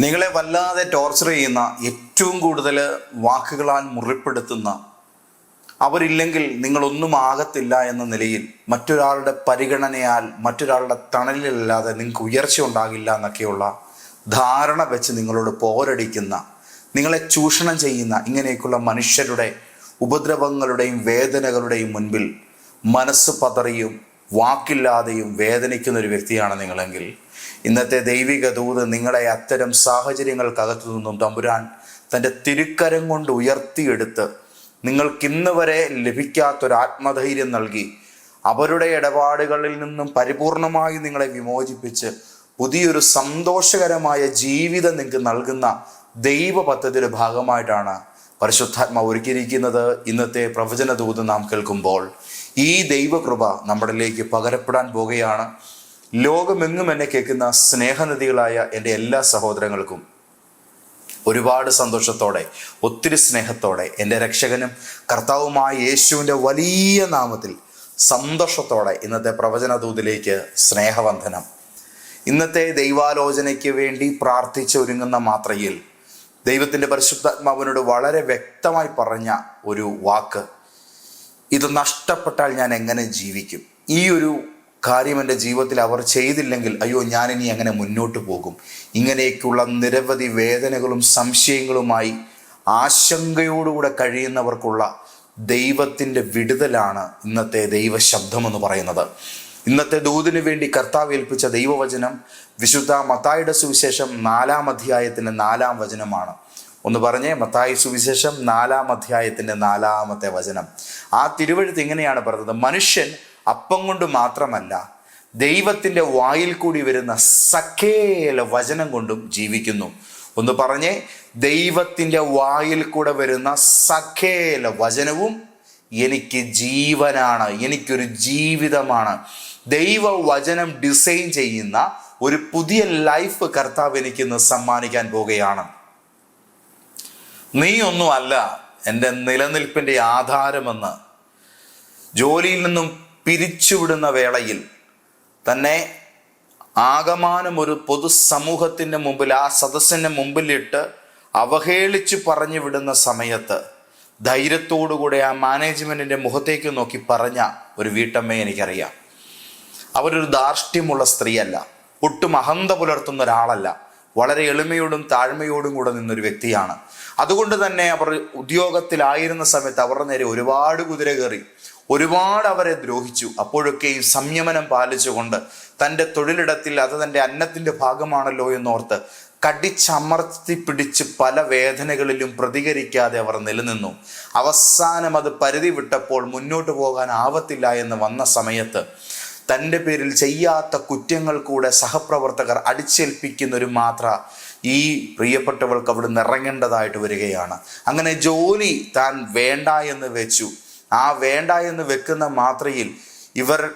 നിങ്ങളെ വല്ലാതെ ടോർച്ചർ ചെയ്യുന്ന ഏറ്റവും കൂടുതൽ വാക്കുകളാൽ മുറിപ്പെടുത്തുന്ന അവരില്ലെങ്കിൽ നിങ്ങളൊന്നും ആകത്തില്ല എന്ന നിലയിൽ മറ്റൊരാളുടെ പരിഗണനയാൽ മറ്റൊരാളുടെ തണലിലല്ലാതെ നിങ്ങൾക്ക് ഉയർച്ച ഉണ്ടാകില്ല എന്നൊക്കെയുള്ള ധാരണ വെച്ച് നിങ്ങളോട് പോരടിക്കുന്ന നിങ്ങളെ ചൂഷണം ചെയ്യുന്ന ഇങ്ങനെയൊക്കെയുള്ള മനുഷ്യരുടെ ഉപദ്രവങ്ങളുടെയും വേദനകളുടെയും മുൻപിൽ മനസ്സ് പതറിയും വാക്കില്ലാതെയും വേദനിക്കുന്ന ഒരു വ്യക്തിയാണ് നിങ്ങളെങ്കിൽ ഇന്നത്തെ ദൈവിക ദൂത് നിങ്ങളെ അത്തരം സാഹചര്യങ്ങൾക്കകത്തു നിന്നും തമ്പുരാൻ തന്റെ തിരുക്കരം കൊണ്ട് ഉയർത്തിയെടുത്ത് നിങ്ങൾക്കിന്ന് വരെ ലഭിക്കാത്തൊരു ആത്മധൈര്യം നൽകി. അവരുടെ ഇടപാടുകളിൽ നിന്നും പരിപൂർണമായി നിങ്ങളെ വിമോചിപ്പിച്ച് പുതിയൊരു സന്തോഷകരമായ ജീവിതം നിങ്ങൾക്ക് നൽകുന്ന ദൈവ പദ്ധതിയുടെ ഭാഗമായിട്ടാണ് പരിശുദ്ധാത്മ ഒരുക്കിയിരിക്കുന്നത്. ഇന്നത്തെ പ്രവചന ദൂത് നാം കേൾക്കുമ്പോൾ ഈ ദൈവകൃപ നമ്മളിലേക്ക് പകരപ്പെടാൻ പോകുകയാണ് ലോകമെങ്ങും എന്നെ കേൾക്കുന്ന സ്നേഹനദികളായ എന്റെ എല്ലാ സഹോദരങ്ങൾക്കും ഒരുപാട് സന്തോഷത്തോടെ ഒത്തിരി സ്നേഹത്തോടെ എന്റെ രക്ഷകനും കർത്താവുമായ യേശുവിന്റെ വലിയ നാമത്തിൽ സന്തോഷത്തോടെ ഇന്നത്തെ പ്രവചന ദൂതിലേക്ക് സ്നേഹവന്ധനം ഇന്നത്തെ ദൈവാലോചനയ്ക്ക് വേണ്ടി പ്രാർത്ഥിച്ച് ഒരുങ്ങുന്ന മാത്രയിൽ ദൈവത്തിന്റെ പരിശുദ്ധാത്മാവിനോട് വളരെ വ്യക്തമായി പറഞ്ഞ ഒരു വാക്ക് ഇത് നഷ്ടപ്പെട്ടാൽ ഞാൻ എങ്ങനെ ജീവിക്കും? ഈ ഒരു കാര്യം എന്റെ ജീവിതത്തിൽ അവർ ചെയ്തില്ലെങ്കിൽ അയ്യോ ഞാനിനി അങ്ങനെ മുന്നോട്ട് പോകും? ഇങ്ങനെയൊക്കെയുള്ള നിരവധി വേദനകളും സംശയങ്ങളുമായി ആശങ്കയോടുകൂടെ കഴിയുന്നവർക്കുള്ള ദൈവത്തിന്റെ വിടുതലാണ് ഇന്നത്തെ ദൈവശബ്ദം എന്ന് പറയുന്നത്. ഇന്നത്തെ ദൂതിന് വേണ്ടി കർത്താവ് ഏൽപ്പിച്ച ദൈവവചനം വിശുദ്ധ മത്തായുടെ സുവിശേഷം നാലാം അധ്യായത്തിന്റെ നാലാം വചനമാണ്. ഒന്ന് പറഞ്ഞേ മത്തായി സുവിശേഷം നാലാം അധ്യായത്തിന്റെ നാലാമത്തെ വചനം. ആ തിരുവഴുത്ത് ഇങ്ങനെയാണ് പറഞ്ഞത്. മനുഷ്യൻ അപ്പം കൊണ്ട് മാത്രമല്ല ദൈവത്തിന്റെ വായിൽ കൂടി വരുന്ന സഖേല വചനം കൊണ്ടും ജീവിക്കുന്നു. ഒന്ന് പറഞ്ഞേ ദൈവത്തിന്റെ വായിൽ കൂടെ വരുന്ന സഖേല വചനവും എനിക്ക് ജീവനാണ് എനിക്കൊരു ജീവിതമാണ്. ദൈവ വചനം ഡിസൈൻ ചെയ്യുന്ന ഒരു പുതിയ ലൈഫ് കർത്താവ് എനിക്കിന്ന് സമ്മാനിക്കാൻ പോകുകയാണ് നീ ഒന്നുമല്ല എന്റെ നിലനിൽപ്പിന്റെ ആധാരമെന്ന് ജോലിയിൽ നിന്നും പിരിച്ചുവിടുന്ന വേളയിൽ തന്നെ ആകമാനം ഒരു പൊതുസമൂഹത്തിന്റെ മുമ്പിൽ ആ സദസ്സിന്റെ മുമ്പിലിട്ട് അവഹേളിച്ച് പറഞ്ഞു വിടുന്ന സമയത്ത് ധൈര്യത്തോടുകൂടെ ആ മാനേജ്മെന്റിന്റെ മുഖത്തേക്ക് നോക്കി പറഞ്ഞ ഒരു വീട്ടമ്മയെ എനിക്കറിയാം. അവരൊരു ധാർഷ്ട്യമുള്ള സ്ത്രീയല്ല ഒട്ടും അഹന്ത പുലർത്തുന്ന ഒരാളല്ല വളരെ എളിമയോടും താഴ്മയോടും കൂടെ നിന്നൊരു വ്യക്തിയാണ്. അതുകൊണ്ട് തന്നെ അവർ ഉദ്യോഗത്തിലായിരുന്ന സമയത്ത് അവരുടെ നേരെ ഒരുപാട് കുതിര കയറി. ഒരുപാട് അവരെ ദ്രോഹിച്ചു. അപ്പോഴൊക്കെയും സംയമനം പാലിച്ചുകൊണ്ട് തന്റെ തൊഴിലിടത്തിൽ അത് തന്റെ അന്നത്തിന്റെ ഭാഗമാണല്ലോ എന്നോർത്ത് കടിച്ചമർത്തി പിടിച്ച് പല വേദനകളിലും പ്രതികരിക്കാതെ അവർ നിലനിന്നു. അവസാനം അത് പരിധി വിട്ടപ്പോൾ മുന്നോട്ട് പോകാൻ ആവത്തില്ല എന്ന് വന്ന സമയത്ത് തന്റെ പേരിൽ ചെയ്യാത്ത കുറ്റങ്ങൾ കൂടെ സഹപ്രവർത്തകർ അടിച്ചേൽപ്പിക്കുന്ന ഒരു മാത്ര ഈ പ്രിയപ്പെട്ടവൾക്ക് അവിടെ ഇറങ്ങേണ്ടതായിട്ട് വരികയാണ്. അങ്ങനെ ജോലി താൻ വേണ്ട എന്ന് വെച്ചു. ആ വേണ്ട എന്ന് വെക്കുന്ന മാത്രയിൽ ഇവർ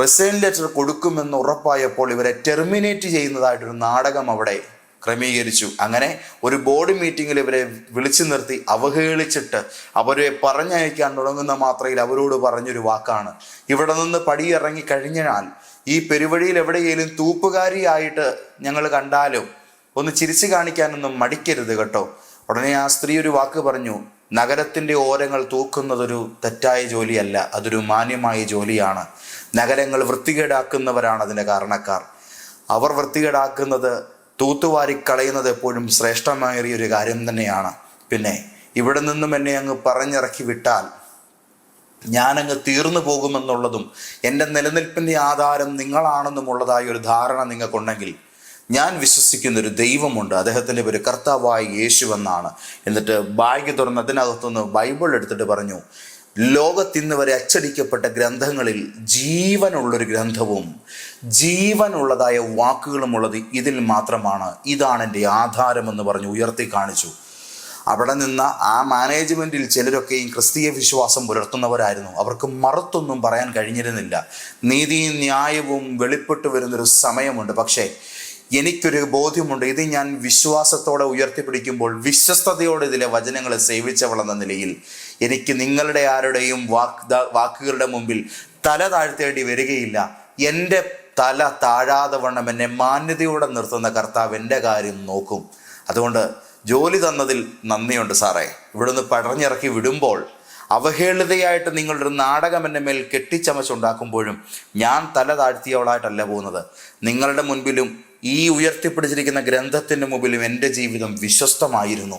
റിസൈൻ ലെറ്റർ കൊടുക്കുമെന്ന് ഉറപ്പായപ്പോൾ ഇവരെ ടെർമിനേറ്റ് ചെയ്യുന്നതായിട്ടൊരു നാടകം അവിടെ ക്രമീകരിച്ചു. അങ്ങനെ ഒരു ബോർഡ് മീറ്റിങ്ങിൽ ഇവരെ വിളിച്ചു നിർത്തി അവഹേളിച്ചിട്ട് അവരെ പറഞ്ഞയക്കാൻ തുടങ്ങുന്ന മാത്രയിൽ അവരോട് പറഞ്ഞൊരു വാക്കാണ്. ഇവിടെ നിന്ന് പടിയിറങ്ങി കഴിഞ്ഞാൽ ഈ പെരുവഴിയിൽ എവിടെയെങ്കിലും തൂപ്പുകാരിയായിട്ട് ഞങ്ങൾ കണ്ടാലും ഒന്ന് ചിരിച്ചു കാണിക്കാനൊന്നും മടിക്കരുത് കേട്ടോ. ഉടനെ ആ സ്ത്രീ ഒരു വാക്ക് പറഞ്ഞു നഗരത്തിന്റെ ഓരങ്ങൾ തൂക്കുന്നതൊരു തെറ്റായ ജോലിയല്ല അതൊരു മാന്യമായ ജോലിയാണ്. നഗരങ്ങൾ വൃത്തികേടാക്കുന്നവരാണ് അതിന്റെ കാരണക്കാർ. അവർ വൃത്തികേടാക്കുന്നത് തൂത്തുവാരി കളയുന്നത് എപ്പോഴും ശ്രേഷ്ഠമേറിയ ഒരു കാര്യം തന്നെയാണ്. പിന്നെ ഇവിടെ നിന്നും എന്നെ അങ്ങ് പറഞ്ഞിറക്കി വിട്ടാൽ ഞാനങ്ങ് തീർന്നു പോകുമെന്നുള്ളതും എന്റെ നിലനിൽപ്പിന്റെ ആധാരം നിങ്ങളാണെന്നുമുള്ളതായ ഒരു ധാരണ നിങ്ങൾക്കുണ്ടെങ്കിൽ ഞാൻ വിശ്വസിക്കുന്ന ഒരു ദൈവമുണ്ട്. അദ്ദേഹത്തിന്റെ പേര് കർത്താവായ യേശു എന്നാണ്. എന്നിട്ട് ബാഗ് തുറന്ന് അതിനകത്തുനിന്ന് ബൈബിൾ എടുത്തിട്ട് പറഞ്ഞു ലോകത്തിന്ന് വരെ അച്ചടിക്കപ്പെട്ട ഗ്രന്ഥങ്ങളിൽ ജീവനുള്ളൊരു ഗ്രന്ഥവും ജീവനുള്ളതായ വാക്കുകളും ഉള്ളത് ഇതിൽ മാത്രമാണ്. ഇതാണ് എന്റെ ആധാരമെന്ന് പറഞ്ഞ് ഉയർത്തി കാണിച്ചു. അവിടെ നിന്ന് ആ മാനേജ്മെന്റിൽ ചിലരൊക്കെയും ക്രിസ്തീയ വിശ്വാസം പുലർത്തുന്നവരായിരുന്നു. അവർക്ക് മറുത്തൊന്നും പറയാൻ കഴിഞ്ഞിരുന്നില്ല. നീതിയും ന്യായവും വെളിപ്പെട്ടു വരുന്നൊരു സമയമുണ്ട്. പക്ഷേ എനിക്കൊരു ബോധ്യമുണ്ട്. ഇത് ഞാൻ വിശ്വാസത്തോടെ ഉയർത്തിപ്പിടിക്കുമ്പോൾ വിശ്വസ്തയോടെ ഇതിലെ വചനങ്ങളെ സേവിച്ചവളെന്ന നിലയിൽ എനിക്ക് നിങ്ങളുടെ ആരുടെയും വാക്ക് വാക്കുകളുടെ മുമ്പിൽ തല താഴ്ത്തേണ്ടി വരികയില്ല. എന്റെ തല താഴാതെ വണ്ണം എന്നെ മാന്യതയോടെ നിർത്തുന്ന കർത്താവ് എന്റെ കാര്യം നോക്കും. അതുകൊണ്ട് ജോലി തന്നതിൽ നന്ദിയുണ്ട് സാറേ. ഇവിടുന്ന് പടഞ്ഞിറക്കി വിടുമ്പോൾ അവഹേളിതയായിട്ട് നിങ്ങളുടെ നാടകം എന്റെ മേൽ കെട്ടിച്ചമച്ചുണ്ടാക്കുമ്പോഴും ഞാൻ തല താഴ്ത്തിയവളായിട്ടല്ല പോകുന്നത്. നിങ്ങളുടെ മുൻപിലും ഈ ഉയർത്തിപ്പിടിച്ചിരിക്കുന്ന ഗ്രന്ഥത്തിന്റെ മുമ്പിലും എന്റെ ജീവിതം വിശ്വസ്തമായിരുന്നു.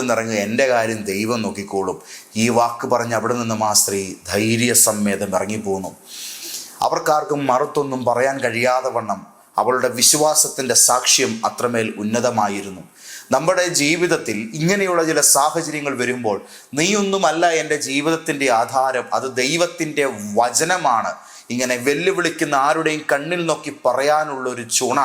നിന്ന് ഇറങ്ങുക എന്റെ കാര്യം ദൈവം നോക്കിക്കോളും. ഈ വാക്ക് പറഞ്ഞ് അവിടെ നിന്നും ആ സ്ത്രീ ധൈര്യസമ്മേതം ഇറങ്ങിപ്പോന്നു. അവർക്കാർക്കും മറുത്തൊന്നും പറയാൻ കഴിയാതെ വണ്ണം അവളുടെ വിശ്വാസത്തിന്റെ സാക്ഷ്യം അത്രമേൽ ഉന്നതമായിരുന്നു. നമ്മുടെ ജീവിതത്തിൽ ഇങ്ങനെയുള്ള ചില സാഹചര്യങ്ങൾ വരുമ്പോൾ നീയൊന്നുമല്ല എന്റെ ജീവിതത്തിന്റെ ആധാരം അത് ദൈവത്തിന്റെ വചനമാണ്. ഇങ്ങനെ വെല്ലുവിളിക്കുന്ന ആരുടെയും കണ്ണിൽ നോക്കി പറയാനുള്ള ഒരു ചുണ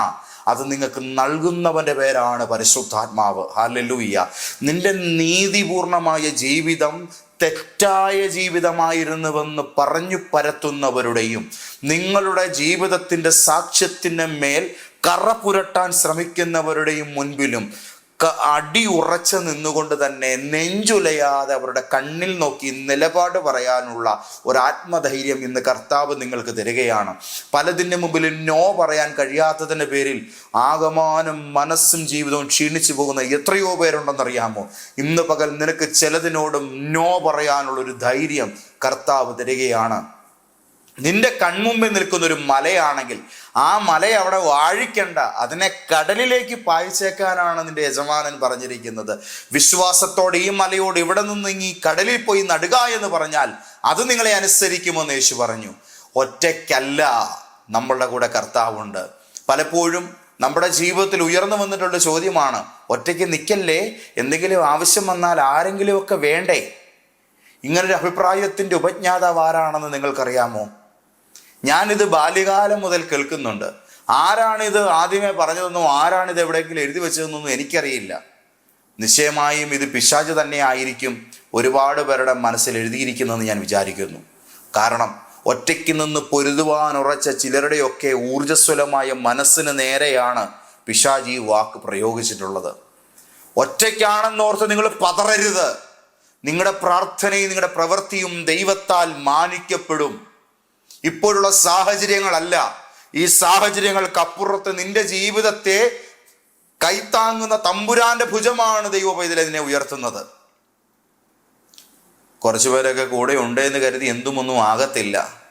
അത് നിങ്ങൾക്ക് നൽകുന്നവന്റെ പേരാണ് പരിശുദ്ധാത്മാവ്. ഹാലലൂയ്യ നിന്റെ നീതിപൂർണമായ ജീവിതം തെറ്റായ ജീവിതമായിരുന്നുവെന്ന് പറഞ്ഞു പരത്തുന്നവരുടെയും നിങ്ങളുടെ ജീവിതത്തിന്റെ സാക്ഷ്യത്തിന് മേൽ കറ പുരട്ടാൻ ശ്രമിക്കുന്നവരുടെയും മുൻപിലും അടി ഉറച്ചു നിന്നുകൊണ്ട് തന്നെ നെഞ്ചുലയാതെ അവരുടെ കണ്ണിൽ നോക്കി നിലപാട് പറയാനുള്ള ഒരു ആത്മധൈര്യം ഇന്ന് കർത്താവ് നിങ്ങൾക്ക് തരികയാണ്. പലതിന്റെ മുമ്പിൽ നോ പറയാൻ കഴിയാത്തതിന്റെ പേരിൽ ആകമാനം മനസ്സും ജീവിതവും ക്ഷീണിച്ചു പോകുന്ന എത്രയോ പേരുണ്ടെന്നറിയാമോ ഇന്ന് പകൽ നിനക്ക് ചിലതിനോടും നോ പറയാനുള്ള ഒരു ധൈര്യം കർത്താവ് തരികയാണ്. നിന്റെ കൺമുമ്പിൽ നിൽക്കുന്ന ഒരു മലയാണെങ്കിൽ ആ മല അവിടെ വാഴിക്കണ്ട. അതിനെ കടലിലേക്ക് പായിച്ചേക്കാനാണ് നിന്റെ യജമാനൻ പറഞ്ഞിരിക്കുന്നത്. വിശ്വാസത്തോടെ ഈ മലയോട് ഇവിടെ നിന്ന് ഇങ്ങി കടലിൽ പോയി നടുക എന്ന് പറഞ്ഞാൽ അത് നിങ്ങളെ അനുസരിക്കുമെന്ന് യേശു പറഞ്ഞു. ഒറ്റയ്ക്കല്ല നമ്മളുടെ കൂടെ കർത്താവുണ്ട്. പലപ്പോഴും നമ്മുടെ ജീവിതത്തിൽ ഉയർന്നു വന്നിട്ടുള്ള ചോദ്യമാണ് ഒറ്റയ്ക്ക് നിൽക്കല്ലേ? എന്തെങ്കിലും ആവശ്യം വന്നാൽ ആരെങ്കിലുമൊക്കെ വേണ്ടേ? ഇങ്ങനൊരു അഭിപ്രായത്തിന്റെ ഉപജ്ഞാതാവ് ആരാണെന്ന് നിങ്ങൾക്കറിയാമോ? ഞാനിത് ബാല്യകാലം മുതൽ കേൾക്കുന്നുണ്ട്. ആരാണിത് ആദ്യമേ പറഞ്ഞതെന്നോ ആരാണിത് എവിടെയെങ്കിലും എഴുതി വെച്ചതെന്നൊന്നും എനിക്കറിയില്ല. നിശ്ചയമായും ഇത് പിശാച് തന്നെ ആയിരിക്കും ഒരുപാട് പേരുടെ മനസ്സിൽ എഴുതിയിരിക്കുന്നതെന്ന് ഞാൻ വിചാരിക്കുന്നു. കാരണം ഒറ്റയ്ക്ക് നിന്ന് പൊരുതുവാൻ ഉറച്ച ചിലരുടെയൊക്കെ ഊർജസ്വലമായ മനസ്സിന് നേരെയാണ് പിശാജ് ഈ വാക്ക് പ്രയോഗിച്ചിട്ടുള്ളത്. ഒറ്റയ്ക്കാണെന്നോർത്ത് നിങ്ങൾ പതറരുത്. നിങ്ങളുടെ പ്രാർത്ഥനയും നിങ്ങളുടെ പ്രവൃത്തിയും ദൈവത്താൽ മാനിക്കപ്പെടും. ഇപ്പോഴുള്ള സാഹചര്യങ്ങളല്ല. ഈ സാഹചര്യങ്ങൾക്കപ്പുറത്ത് നിന്റെ ജീവിതത്തെ കൈത്താങ്ങുന്ന തമ്പുരാന്റെ ഭുജമാണ് ദൈവപൈതൽ ഇതിനെ ഉയർത്തുന്നത്. കുറച്ചു പേരൊക്കെ കൂടെ ഉണ്ട് എന്ന് കരുതി എന്തുമൊന്നും ആകത്തില്ല.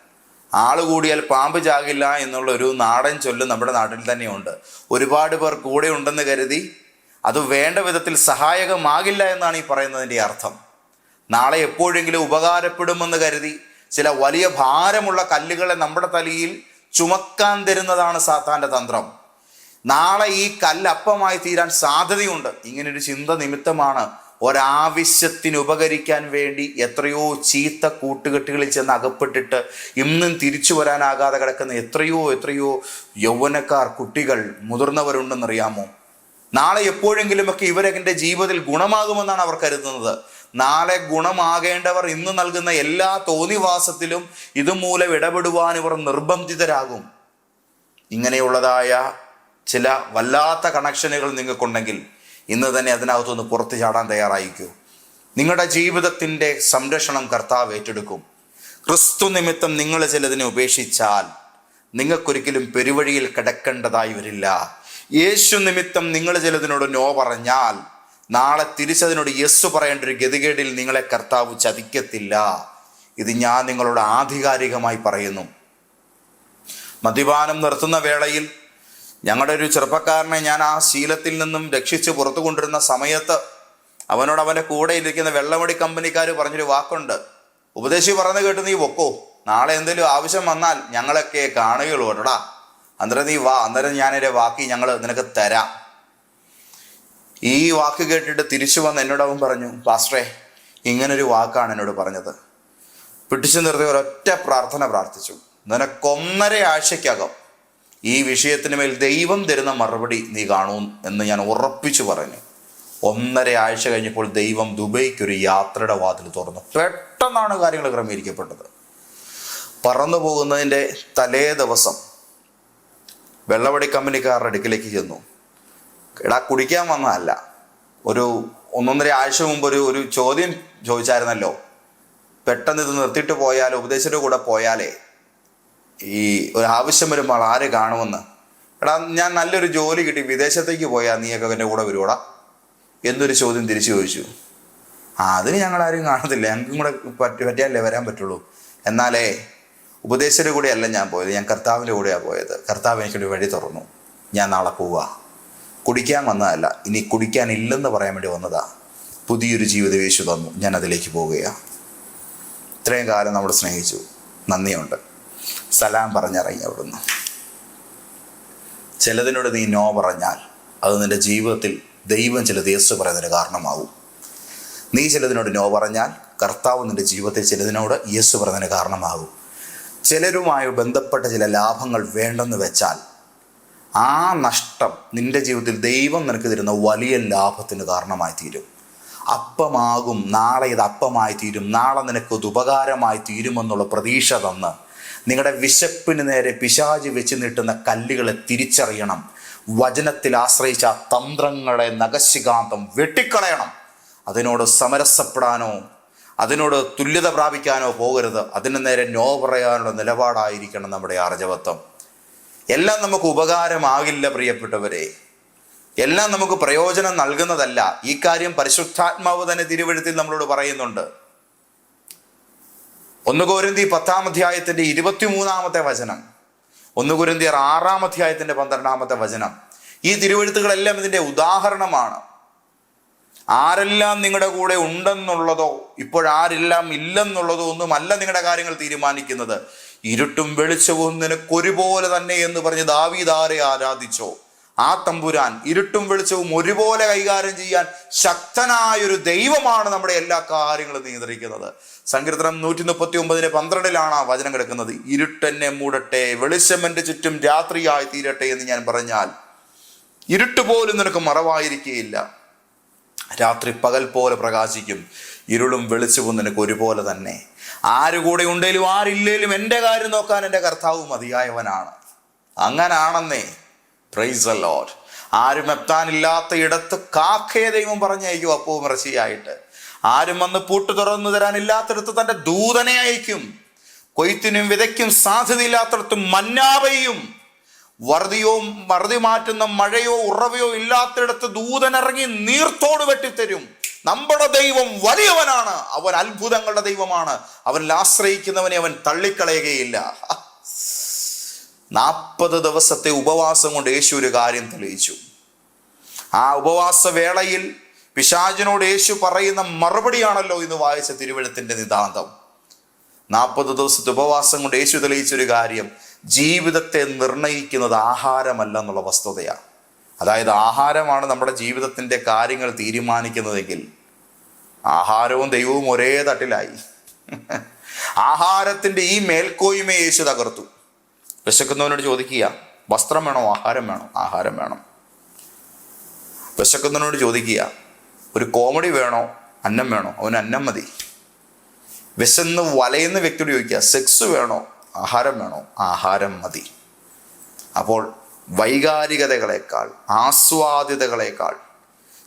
ആൾ കൂടിയാൽ പാമ്പ് ചാകില്ല എന്നുള്ള ഒരു നാടൻ ചൊല്ല് നമ്മുടെ നാട്ടിൽ തന്നെയുണ്ട്. ഒരുപാട് പേർ കൂടെ ഉണ്ടെന്ന് കരുതി അത് വേണ്ട വിധത്തിൽ സഹായകമാകില്ല എന്നാണ് ഈ പറയുന്നതിന്റെ അർത്ഥം. നാളെ എപ്പോഴെങ്കിലും ഉപകാരപ്പെടുമെന്ന് കരുതി ചില വലിയ ഭാരമുള്ള കല്ലുകളെ നമ്മുടെ തലയിൽ ചുമക്കാൻ തരുന്നതാണ് സാത്താന്റെ തന്ത്രം. നാളെ ഈ കല്ലപ്പമായി തീരാൻ സാധ്യതയുണ്ട്. ഇങ്ങനൊരു ചിന്ത നിമിത്തമാണ് ഒരാവശ്യത്തിന് ഉപകരിക്കാൻ വേണ്ടി എത്രയോ ചീത്ത കൂട്ടുകെട്ടുകളിൽ ചെന്ന് അകപ്പെട്ടിട്ട് ഇന്നും തിരിച്ചു വരാനാകാതെ കിടക്കുന്ന എത്രയോ എത്രയോ യൗവനക്കാർ കുട്ടികൾ മുതിർന്നവരുണ്ടെന്നറിയാമോ? നാളെ എപ്പോഴെങ്കിലുമൊക്കെ ഇവരെ ജീവിതത്തിൽ ഗുണമാകുമെന്നാണ് അവർ കരുതുന്നത്. നാളെ ഗുണമാകേണ്ടവർ ഇന്ന് നൽകുന്ന എല്ലാ തോന്നിവാസത്തിലും ഇതുമൂലം ഇടപെടുവാൻ ഇവർ നിർബന്ധിതരാകും. ഇങ്ങനെയുള്ളതായ ചില വല്ലാത്ത കണക്ഷനുകൾ നിങ്ങൾക്കുണ്ടെങ്കിൽ ഇന്ന് തന്നെ അതിനകത്തുനിന്ന് പുറത്തു ചാടാൻ തയ്യാറായിക്കൂ നിങ്ങളുടെ ജീവിതത്തിന്റെ സംരക്ഷണം കർത്താവ് ഏറ്റെടുക്കും. ക്രിസ്തു നിമിത്തം നിങ്ങൾ ചിലതിനെ ഉപേക്ഷിച്ചാൽ നിങ്ങൾക്കൊരിക്കലും പെരുവഴിയിൽ കിടക്കേണ്ടതായി വരില്ല. യേശു നിമിത്തം നിങ്ങൾ ചിലതിനോട് നോ പറഞ്ഞാൽ നാളെ തിരിച്ചതിനോട് യെസ് പറയേണ്ട ഒരു ഗതികേടിൽ നിങ്ങളെ കർത്താവ് ചതിക്കത്തില്ല. ഇത് ഞാൻ നിങ്ങളോട് ആധികാരികമായി പറയുന്നു. മദ്യപാനം നിർത്തുന്ന വേളയിൽ ഞങ്ങളുടെ ഒരു ചെറുപ്പക്കാരനെ ഞാൻ ആ ശീലത്തിൽ നിന്നും രക്ഷിച്ച് പുറത്തു കൊണ്ടിരുന്ന സമയത്ത് അവനോട് അവന്റെ കൂടെ ഇരിക്കുന്ന വെള്ളമടി കമ്പനിക്കാർ പറഞ്ഞൊരു വാക്കുണ്ട്. ഉപദേശി പറഞ്ഞു കേട്ട് നീ പൊക്കോ. നാളെ എന്തെങ്കിലും ആവശ്യം വന്നാൽ ഞങ്ങളൊക്കെ കാണുകയുള്ളൂ കേട്ടോടാ. അന്നേരം നീ വാ. അന്നേരം ഞാൻ എന്റെ വാക്കി ഞങ്ങൾ നിനക്ക് തരാം. ഈ വാക്ക് കേട്ടിട്ട് തിരിച്ചു വന്ന് എന്നോട് അവൻ പറഞ്ഞു പാസ്റ്ററേ ഇങ്ങനൊരു വാക്കാണ് എന്നോട് പറഞ്ഞത്. പിടിച്ചു നിർത്തി ഒരൊറ്റ പ്രാർത്ഥന പ്രാർത്ഥിച്ചു. നിനക്കൊന്നര ആഴ്ചയ്ക്കകം ഈ വിഷയത്തിന് മേൽ ദൈവം തരുന്ന മറുപടി നീ കാണൂ എന്ന് ഞാൻ ഉറപ്പിച്ചു പറഞ്ഞു. ഒന്നര ആഴ്ച കഴിഞ്ഞപ്പോൾ ദൈവം ദുബൈക്ക് ഒരു യാത്രയുടെ വാതിൽ തുറന്നു. പെട്ടെന്നാണ് കാര്യങ്ങൾ ക്രമീകരിക്കപ്പെട്ടത്. പറന്നു പോകുന്നതിന്റെ തലേ ദിവസം വെള്ളവടി കമ്പനിക്കാരുടെ അടുക്കിലേക്ക് ചെന്നു. എടാ കുടിക്കാൻ വന്നതല്ല. ഒരു ഒന്നൊന്നര ആഴ്ച മുമ്പ് ഒരു ഒരു ചോദ്യം ചോദിച്ചായിരുന്നല്ലോ. പെട്ടെന്ന് ഇത് നിർത്തിയിട്ട് പോയാൽ ഉപദേശയുടെ കൂടെ പോയാലേ? ഈ ഒരു ആവശ്യം വരുമ്പോൾ ആര് കാണുമെന്ന്? എടാ ഞാൻ നല്ലൊരു ജോലി കിട്ടി വിദേശത്തേക്ക് പോയാൽ നീയൊക്കെ എന്റെ കൂടെ വരുവോടാ? എന്നൊരു ചോദ്യം തിരിച്ചു ചോദിച്ചു? അതിന് ഞങ്ങൾ ആരും കാണത്തില്ല. ഞങ്ങൾക്കും കൂടെ പറ്റി പറ്റിയാലേ വരാൻ പറ്റുള്ളൂ. എന്നാലേ ഉപദേശയുടെ കൂടെയല്ല ഞാൻ പോയത്. ഞാൻ കർത്താവിന്റെ കൂടെയാണ് പോയത്. കർത്താവ് എനിക്കൊരു വഴി തുറന്നു. ഞാൻ നാളെ പോവുക കുടിക്കാൻ വന്നതല്ല ഇനി കുടിക്കാനില്ലെന്ന് പറയാൻ വേണ്ടി വന്നതാ. പുതിയൊരു ജീവിത യേശു തന്നു. ഞാൻ അതിലേക്ക് പോവുകയാണ് ഇത്രയും കാലം നമ്മൾ സ്നേഹിച്ചു. നന്ദിയുണ്ട്. സലാം പറഞ്ഞിറങ്ങി അവിടുന്ന്. ചിലതിനോട് നീ നോ പറഞ്ഞാൽ അത് നിന്റെ ജീവിതത്തിൽ ദൈവം ചില യേശു പറയുന്നതിന് കാരണമാവും. നീ ചിലതിനോട് നോ പറഞ്ഞാൽ കർത്താവ് നിന്റെ ജീവിതത്തിൽ ചിലതിനോട് യേശു പറയുന്നതിന് കാരണമാകും ചിലരുമായി ബന്ധപ്പെട്ട ചില ലാഭങ്ങൾ വേണ്ടെന്ന് വെച്ചാൽ ആ നഷ്ടം നിന്റെ ജീവിതത്തിൽ ദൈവം നിനക്ക് തരുന്ന വലിയ ലാഭത്തിന് കാരണമായി തീരും അപ്പമാകും നാളെ ഇത് അപ്പമായി തീരും നാളെ നിനക്ക് ഇത് ഉപകാരമായി തീരുമെന്നുള്ള പ്രതീക്ഷ തന്ന് നിങ്ങളുടെ വിശപ്പിന് നേരെ പിശാജ് വെച്ച് നീട്ടുന്ന കല്ലുകളെ തിരിച്ചറിയണം. വചനത്തിൽ ആശ്രയിച്ച തന്ത്രങ്ങളെ നഖശികാന്തം വെട്ടിക്കളയണം. അതിനോട് സമരസപ്പെടാനോ അതിനോട് തുല്യത പ്രാപിക്കാനോ പോകരുത്. അതിന് നേരെ നോ പറയാനുള്ള നിലപാടായിരിക്കണം നമ്മുടെ ആർജവത്വം എല്ലാം നമുക്ക് ഉപകാരമാകില്ല പ്രിയപ്പെട്ടവരെ. എല്ലാം നമുക്ക് പ്രയോജനം നൽകുന്നതല്ല. ഈ കാര്യം പരിശുദ്ധാത്മാവ് തന്നെ തിരുവഴുത്തിൽ നമ്മളോട് പറയുന്നുണ്ട്. ഒന്ന് കോരിന്തി പത്താം അധ്യായത്തിന്റെ ഇരുപത്തിമൂന്നാമത്തെ വചനം. ഒന്ന് കുരിന്തിയർ ആറാം അധ്യായത്തിന്റെ പന്ത്രണ്ടാമത്തെ വചനം. ഈ തിരുവഴുത്തുകളെല്ലാം ഇതിന്റെ ഉദാഹരണമാണ്. ആരെല്ലാം നിങ്ങളുടെ കൂടെ ഉണ്ടെന്നുള്ളതോ ഇപ്പോഴാരെല്ലാം ഇല്ലെന്നുള്ളതോ ഒന്നുമല്ല നിങ്ങളുടെ കാര്യങ്ങൾ തീരുമാനിക്കുന്നത്. ഇരുട്ടും വെളിച്ചവും നിനക്കൊരുപോലെ തന്നെ എന്ന് പറഞ്ഞ് ദാവീദാരെ ആരാധിച്ചോ? ആ തമ്പുരാൻ ഇരുട്ടും വെളിച്ചവും ഒരുപോലെ കൈകാര്യം ചെയ്യാൻ ശക്തനായൊരു ദൈവമാണ് നമ്മുടെ എല്ലാ കാര്യങ്ങളും നിയന്ത്രിക്കുന്നത്. സങ്കീർത്തനം നൂറ്റി മുപ്പത്തി ഒമ്പതിന് പന്ത്രണ്ടിലാണ് ആ വചനം കിടക്കുന്നത്. ഇരുട്ടെന്നെ മൂടട്ടെ വെളിച്ചം എന്റെ ചുറ്റും രാത്രിയായി തീരട്ടെ എന്ന് ഞാൻ പറഞ്ഞാൽ ഇരുട്ട് പോലും നിനക്ക് മറവായിരിക്കുകയില്ല രാത്രി പകൽ പോലെ പ്രകാശിക്കും ഇരുളും വെളിച്ചവും നിനക്ക് ഒരുപോലെ തന്നെ. ആര് കൂടെ ഉണ്ടെങ്കിലും ആരില്ലേലും എന്റെ കാര്യം നോക്കാൻ എന്റെ കർത്താവ് മതിയായവനാണ്. അങ്ങനാണെന്നേ. പ്രൈസ് ലോഡ് ആരും എത്താനില്ലാത്ത ഇടത്ത് കാക്കയെ ദൈവം പറഞ്ഞയക്കും അപ്പവും ഇറച്ചിയായിട്ട് ആരും വന്ന് പൂട്ട് തുറന്നു തരാനില്ലാത്തടത്ത് തന്റെ ദൂതനെ അയക്കും. കൊയ്ത്തിനും വിതയ്ക്കും സാധ്യതയില്ലാത്തടത്ത് മന്നാവയും വറുതിയോ വറുതി മാറ്റുന്ന മഴയോ ഉറവയോ ഇല്ലാത്തിടത്ത് ദൂതനിറങ്ങി നീർത്തോട് വെട്ടിത്തരും. നമ്മുടെ ദൈവം വലിയവനാണ്. അവൻ അത്ഭുതങ്ങളുടെ ദൈവമാണ്. അവനിൽ ആശ്രയിക്കുന്നവനെ അവൻ തള്ളിക്കളയുകയില്ല. നാൽപ്പത് ദിവസത്തെ ഉപവാസം കൊണ്ട് യേശു ഒരു കാര്യം തെളിയിച്ചു. ആ ഉപവാസ വേളയിൽ പിശാചിനോട് യേശു പറയുന്ന മറുപടിയാണല്ലോ ഇന്ന് വായിച്ച തിരുവഴുത്തിന്റെ നിതാന്തം. നാൽപ്പത് ദിവസത്തെ ഉപവാസം കൊണ്ട് യേശു തെളിയിച്ചൊരു കാര്യം ജീവിതത്തെ നിർണയിക്കുന്നത് ആഹാരമല്ല എന്നുള്ള വസ്തുതയാണ്. അതായത് ആഹാരമാണ് നമ്മുടെ ജീവിതത്തിന്റെ കാര്യങ്ങൾ തീരുമാനിക്കുന്നതെങ്കിൽ ആഹാരവും ദൈവവും ഒരേ തട്ടിലായി. ആഹാരത്തിന്റെ ഈ മേൽക്കോയ്മയെ യേശു തകർത്തു. വിശക്കുന്നവനോട് ചോദിക്കുക വസ്ത്രം വേണോ? ആഹാരം വേണോ? ആഹാരം വേണം. വിശക്കുന്നവനോട് ചോദിക്കുക ഒരു കോമഡി വേണോ? അന്നം വേണോ? അവന് അന്നം മതി. വിശന്ന് വലയുന്ന വ്യക്തിയോട് ചോദിക്കുക സെക്സ് വേണോ? ആഹാരം വേണോ? ആഹാരം മതി. അപ്പോൾ വൈകാരികതകളെക്കാൾ ആസ്വാദ്യതകളെക്കാൾ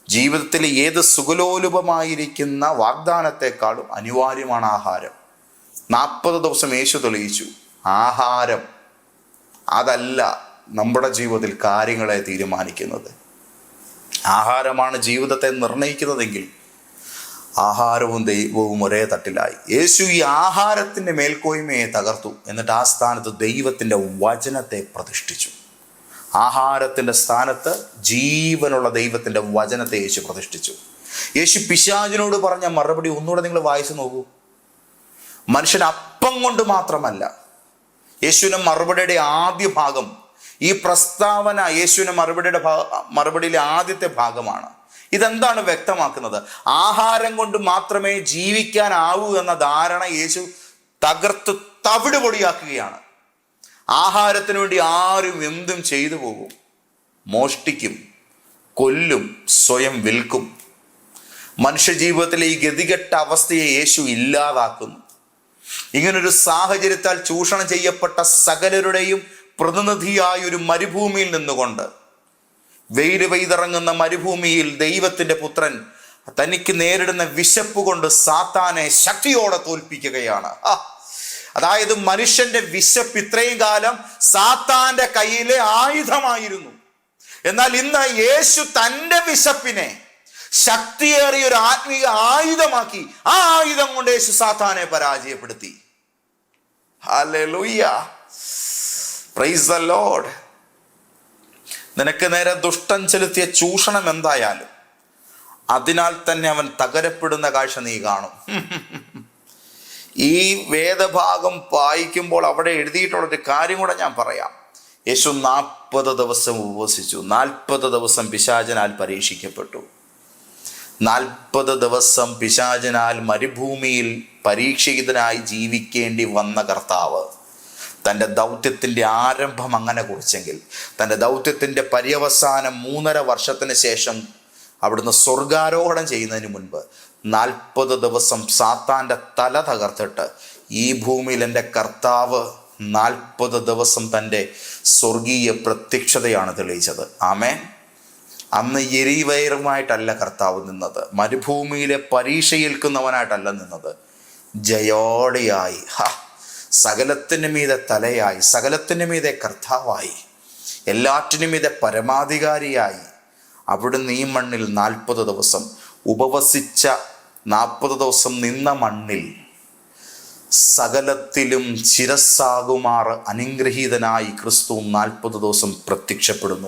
ജീവിതത്തിൽ ഏത് സുഖലോലുപമായിരിക്കുന്ന വാഗ്ദാനത്തെക്കാളും അനിവാര്യമാണ് ആഹാരം. നാൽപ്പത് ദിവസം യേശു തെളിയിച്ചു ആഹാരം അതല്ല നമ്മുടെ ജീവിതത്തിൽ കാര്യങ്ങളെ തീരുമാനിക്കുന്നത്. ആഹാരമാണ് ജീവിതത്തെ നിർണയിക്കുന്നതെങ്കിൽ ആഹാരവും ദൈവവും ഒരേ തട്ടിലായി. യേശു ഈ ആഹാരത്തിന്റെ മേൽക്കോയ്മയെ തകർത്തു എന്നിട്ട് ആ സ്ഥാനത്ത് ദൈവത്തിന്റെ വചനത്തെ പ്രതിഷ്ഠിച്ചു. ആഹാരത്തിന്റെ സ്ഥാനത്ത് ജീവനുള്ള ദൈവത്തിന്റെ വചനത്തെ യേശു പ്രതിഷ്ഠിച്ചു. യേശു പിശാചിനോട് പറഞ്ഞ മറുപടി ഒന്നുകൂടെ നിങ്ങൾ വായിച്ചു നോക്കൂ. മനുഷ്യൻ അപ്പം കൊണ്ട് മാത്രമല്ല യേശുവിന്റെ മറുപടിയുടെ ആദ്യ ഭാഗം ഈ പ്രസ്താവന യേശുവിന്റെ മറുപടിയുടെ മറുപടിയിലെ ആദ്യത്തെ ഭാഗമാണ്. ഇതെന്താണ് വ്യക്തമാക്കുന്നത്? ആഹാരം കൊണ്ട് മാത്രമേ ജീവിക്കാനാവൂ എന്ന ധാരണ യേശു തകർത്ത് തവിട് പൊടിയാക്കുകയാണ്. ആഹാരത്തിന് വേണ്ടി ആരും എന്തും ചെയ്തു പോകും. മോഷ്ടിക്കും കൊല്ലും സ്വയം വിൽക്കും. മനുഷ്യജീവിതത്തിലെ ഈ ഗതികെട്ട അവസ്ഥയെ യേശു ഇല്ലാതാക്കുന്നു. ഇങ്ങനൊരു സാഹചര്യത്താൽ ചൂഷണം ചെയ്യപ്പെട്ട സകലരുടെയും പ്രതിനിധിയായ ഒരു മരുഭൂമിയിൽ നിന്നുകൊണ്ട് വെയിൽ പെയ്തിറങ്ങുന്ന മരുഭൂമിയിൽ ദൈവത്തിന്റെ പുത്രൻ തനിക്ക് നേരിടുന്ന വിശപ്പ് കൊണ്ട് സാത്താനെ ശക്തിയോടെ തോൽപ്പിക്കുകയാണ്. ആ, അതായത് മനുഷ്യന്റെ വിശപ്പ് ഇത്രയും കാലം സാത്താന്റെ കയ്യിലെ ആയുധമായിരുന്നു. എന്നാൽ ഇന്ന് യേശു തന്റെ വിശപ്പിനെ ശക്തിയേറിയ ഒരു ആത്മീയ ആയുധമാക്കി ആ ആയുധം കൊണ്ട് യേശു സാത്താനെ പരാജയപ്പെടുത്തി. പ്രൈസ് ദ ലോർഡ് നിനക്ക് നേരെ ദുഷ്ടം ചെലുത്തിയ ചൂഷണം എന്തായാലും അതിനാൽ തന്നെ അവൻ തകരപ്പെടുന്ന കാഴ്ച നീ കാണും. ഈ വേദഭാഗം വായിക്കുമ്പോൾ അവിടെ എഴുതിയിട്ടുള്ളൊരു കാര്യം കൂടെ ഞാൻ പറയാം. യേശു നാൽപ്പത് ദിവസം ഉപവസിച്ചു. നാൽപ്പത് ദിവസം പിശാചനാൽ പരീക്ഷിക്കപ്പെട്ടു. നാൽപ്പത് ദിവസം പിശാചനാൽ മരുഭൂമിയിൽ പരീക്ഷിതനായി ജീവിക്കേണ്ടി വന്ന കർത്താവ് തന്റെ ദൗത്യത്തിന്റെ ആരംഭം അങ്ങനെ കുറിച്ചെങ്കിൽ തന്റെ ദൗത്യത്തിന്റെ പര്യവസാനം മൂന്നര വർഷത്തിന് ശേഷം അവിടുന്ന് സ്വർഗാരോഹണം ചെയ്യുന്നതിന് മുൻപ് നാൽപ്പത് ദിവസം സാത്താന്റെ തല തകർത്തിട്ട് ഈ ഭൂമിയിൽ എന്റെ കർത്താവ് നാൽപ്പത് ദിവസം തന്റെ സ്വർഗീയ പ്രത്യക്ഷതയാണ് തെളിയിച്ചത്. ആമേൻ. അന്ന് എരിവയറുമായിട്ടല്ല കർത്താവ് നിന്നത്. മരുഭൂമിയിലെ പരീക്ഷ ഏൽക്കുന്നവനായിട്ടല്ല നിന്നത്. ജയോടെയായി. ഹ. സകലത്തിന് മീതെ തലയായി. സകലത്തിന് മീതെ കർത്താവായി. എല്ലാറ്റിനും മീതെ പരമാധികാരിയായി. അവിടുന്ന് ഈ മണ്ണിൽ നാൽപ്പത് ദിവസം ഉപവസിച്ച നാൽപ്പത് ദിവസം നിന്ന മണ്ണിൽ സകലത്തിലും ശിരസ്സാകുമാറ് അനുഗ്രഹീതനായി ക്രിസ്തു നാൽപ്പത് ദിവസം പ്രത്യക്ഷപ്പെടുന്നു.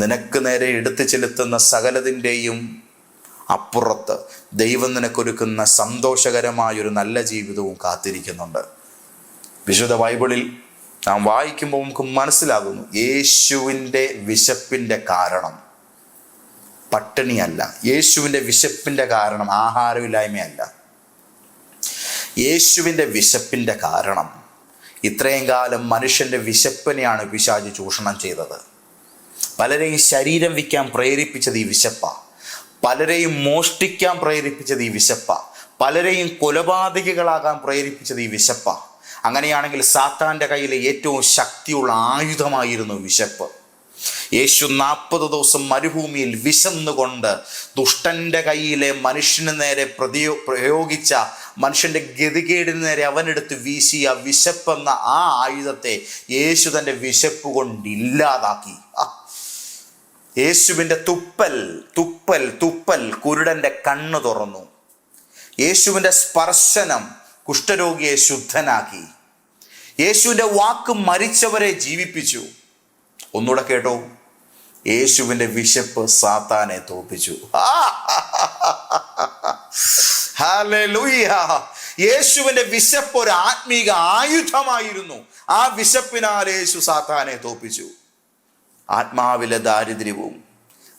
നിനക്ക് നേരെ എടുത്തു ചെലുത്തുന്ന സകലതിന്റെയും അപ്പുറത്ത് ദൈവം നിനക്കൊരുക്കുന്ന സന്തോഷകരമായൊരു നല്ല ജീവിതവും കാത്തിരിക്കുന്നുണ്ട്. വിശുദ്ധ ബൈബിളിൽ നാം വായിക്കുമ്പോൾ നമുക്ക് മനസ്സിലാകുന്നു യേശുവിന്റെ വിശപ്പിന്റെ കാരണം. പട്ടിണിയല്ല. യേശുവിന്റെ വിശപ്പിന്റെ കാരണം ആഹാരമില്ലായ്മയല്ല. യേശുവിന്റെ വിശപ്പിന്റെ കാരണം ഇത്രയും കാലം മനുഷ്യന്റെ വിശപ്പിനെയാണ് പിശാചി ചൂഷണം ചെയ്തത്. പലരെയും ശരീരം വിൽക്കാൻ പ്രേരിപ്പിച്ചത് ഈ വിശപ്പ. പലരെയും മോഷ്ടിക്കാൻ പ്രേരിപ്പിച്ചത് ഈ വിശപ്പ. പലരെയും കൊലപാതകികളാകാൻ പ്രേരിപ്പിച്ചത് ഈ വിശപ്പ. അങ്ങനെയാണെങ്കിൽ സാത്താന്റെ കയ്യിലെ ഏറ്റവും ശക്തിയുള്ള ആയുധമായിരുന്നു വിശപ്പ്. യേശു നാൽപ്പത് ദിവസം മരുഭൂമിയിൽ വിശന്നുകൊണ്ട് ദുഷ്ടന്റെ കയ്യിലെ മനുഷ്യന് നേരെ പ്രതിയോ പ്രയോഗിച്ച മനുഷ്യന്റെ ഗതികേടിന് നേരെ അവനെടുത്ത് വീശിയ വിശപ്പെന്ന ആ ആയുധത്തെ യേശു തന്റെ വിശപ്പ് കൊണ്ട് ഇല്ലാതാക്കി. യേശുവിന്റെ തുപ്പൽ തുപ്പൽ തുപ്പൽ കുരുടന്റെ കണ്ണ് തുറന്നു. യേശുവിന്റെ സ്പർശനം കുഷ്ഠരോഗിയെ ശുദ്ധനാക്കി. യേശുവിന്റെ വാക്ക് മരിച്ചവരെ ജീവിപ്പിച്ചു. ഒന്നുകൂടെ കേട്ടോ. യേശുവിന്റെ വിശപ്പ് സാത്താനെ തോപ്പിച്ചു യേശുവിന്റെ വിശപ്പ് ഒരു ആത്മീക ആയുധമായിരുന്നു. ആ വിശപ്പിനാൽ യേശു സാത്താനെ തോപ്പിച്ചു ആത്മാവിലെ ദാരിദ്ര്യവും